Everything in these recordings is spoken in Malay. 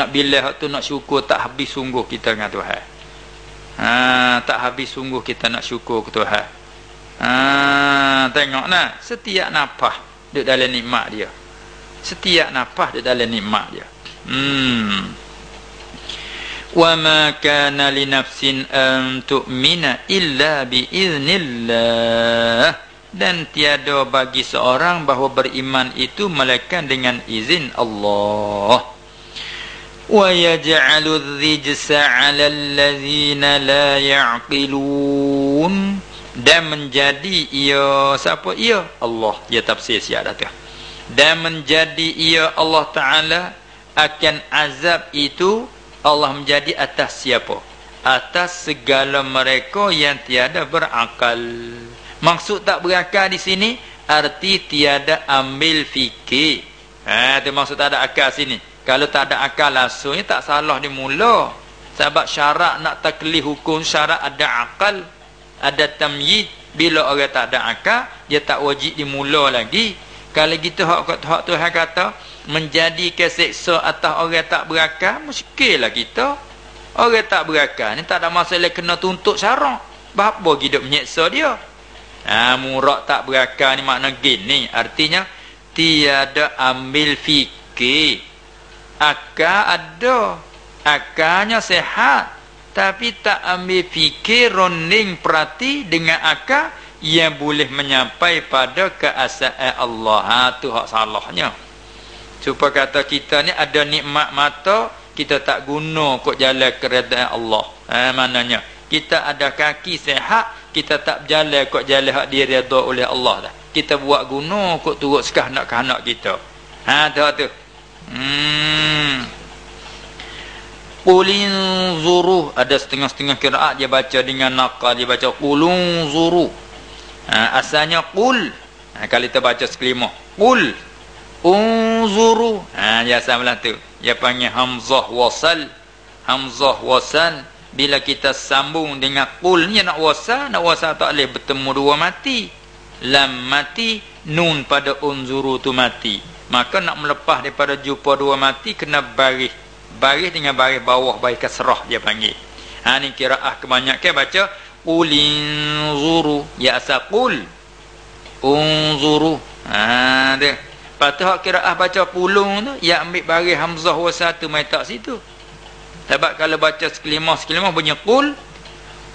nak bila tu nak syukur tak habis sungguh kita dengan Tuhan. Ha, tak habis sungguh kita nak syukur ke Tuhan. Ha, tengok nah setiap nafas duduk dalam nikmat dia. Setiap nafas duduk dalam nikmat dia. Hmm. Wa ma kana li nafsin an tu'mina illa bi iznillah dan tiada bagi seorang bahawa beriman itu melainkan dengan izin Allah yaj'alu adh-dhijsa 'ala alladhina la ya'qilun dan menjadi ia siapa ia Allah dia tafsir siap dah tu dan menjadi ia Allah taala akan azab itu Allah menjadi atas siapa? Atas segala mereka yang tiada berakal. Maksud tak berakal di sini arti tiada ambil fikir. Ha tu maksud tak ada akal sini. Kalau tak ada akal langsungnya tak salah di mula. Sebab syarat nak taklif hukum syarat ada akal, ada tamyiz. Bila orang tak ada akal, dia tak wajib dimula lagi. Kalau gitu hak hak Tuhan kata, menjadi keseksa atas orang tak berakal muskillah kita orang tak berakal ni tak ada masalah kena tuntut syarak apa hidup menyeksa dia ha, murak tak berakal ni makna gini artinya tiada ambil fikir akal ada akalnya sehat tapi tak ambil fikir roning perhati dengan akal yang boleh menyampai pada keasaan Allah ha, tu hak salahnya Supaya kata kita ni ada nikmat mata kita tak guna kok jalan keredaan Allah. Ha maknanya kita ada kaki sehat kita tak berjalan kok jalan hak dia redha oleh Allah dah. Kita buat guna kok turut sekah nak kanak kita. Ha tu tu. Hmm. Qulin zuru ada setengah-setengah kiraat dia baca dengan naqal dia baca qulun zuru. Ha, asalnya qul. Ha, kalau kita baca sekelima. Qul unzuru ha biasa belah tu dia panggil hamzah wasal hamzah wasal bila kita sambung dengan qul ni nak wasal nak wasal tak boleh bertemu dua mati lam mati nun pada unzuru tu mati maka nak melepas daripada jumpa dua mati kena baris baris dengan baris bawah baris kasrah dia panggil. Ha ni kiraah kebanyakan baca ulin zuru ya asal qul. Unzuru. Ha dia. Tu hak kiraah baca pulung tu Ya ambil baris Hamzah wa satu Mai tak situ. Sebab kalau baca sekelimah-sekelimah Bunyi kul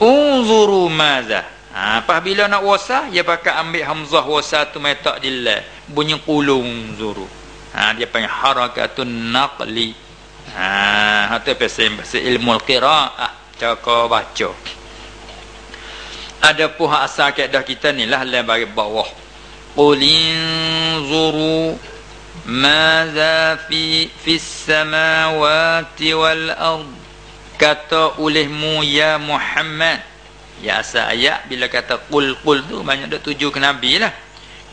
Unzuru maza. Ha, Lepas bila nak wasa Ya pakai ambil Hamzah wa satu Mai tak dilai Bunyi kulung zuru ha, Dia panggil harakatun naqli Ha, ah, ha, tu pesen pesen ilmu qiraah, cakap baca. Ada pun hak asal kaedah kita ni lah lain bagi bawah. Qul inzuru maza fi fis samawati wal ard kata olehmu ya Muhammad. Ya ayat bila kata qul qul tu banyak dah tuju ke nabi lah.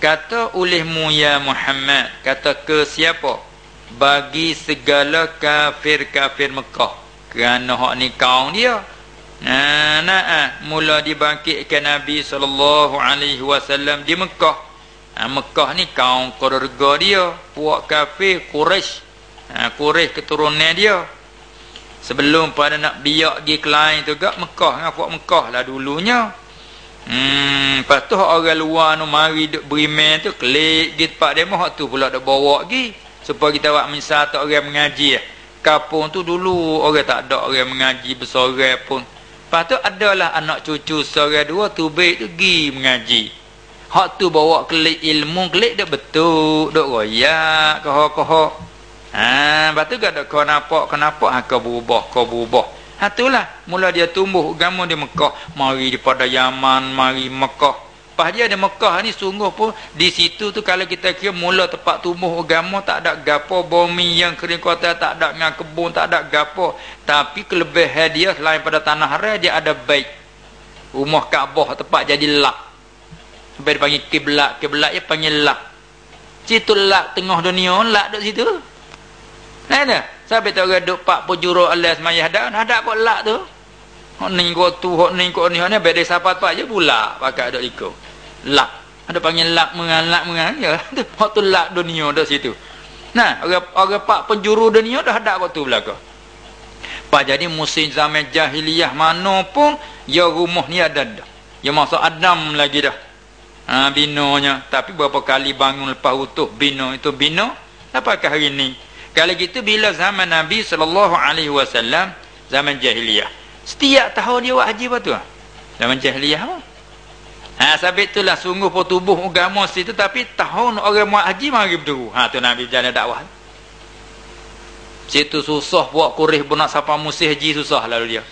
Kata olehmu ya Muhammad, kata ke siapa? Bagi segala kafir-kafir Mekah. Kerana hak ni kaum dia. Nah nah mula dibangkitkan nabi sallallahu alaihi wasallam di Mekah. Ha, Mekah ni kaum keluarga dia puak kafir Quraisy. Ha, Quraisy keturunan dia. Sebelum pada nak biak pergi ke lain tu gak Mekah dengan puak Mekah lah dulunya. Hmm lepas tu orang luar tu mari duk beriman tu klik di tempat demo hak tu pula dak bawa pergi supaya kita buat misal tak orang mengaji kampung tu dulu orang tak ada orang mengaji bersorai pun lepas tu adalah anak cucu seorang dua tu baik tu pergi mengaji Hak tu bawa kelik ilmu kelik dak betul, dak royak koho-koho. Ha, lepas tu kau nampak kenapa ha kau berubah, kau berubah. Ha itulah mula dia tumbuh agama di Mekah, mari daripada Yaman, mari Mekah. Pas dia ada Mekah ni sungguh pun di situ tu kalau kita kira mula tempat tumbuh agama tak ada gapo bumi yang kering kota tak ada dengan kebun tak ada gapo. Tapi kelebihan dia selain pada tanah raya dia ada baik rumah Kaabah tempat jadi lak. Sampai dipanggil kiblat. Kiblat ya panggil lak. Situ lak tengah dunia lak duduk situ. Ada sampai tak ada duduk pak pujuro alas mayah dah ada apa lak tu hok ni ko tu hok ni ko ni hok ni siapa apa je pula pakai duduk ikut lak ada panggil lak mengan lak mengan ya hok tu lak dunia duduk situ Nah, orang orang pak penjuru dunia dah ada waktu belaka. Pak jadi musim zaman jahiliyah mana pun ya rumah ni ada dah. Ya masa Adam lagi dah. Ha, binonya. Tapi berapa kali bangun lepas utuh bino itu bino. Apakah hari ni? Kalau gitu bila zaman Nabi SAW zaman jahiliyah. Setiap tahun dia buat haji apa tu? Zaman jahiliyah apa? Ha, sebab itulah sungguh pun tubuh agama situ tapi tahun orang buat haji mari berderu. Ha tu Nabi berjalan dakwah. Situ susah buat kurih pun nak sapa musim haji susah lalu dia.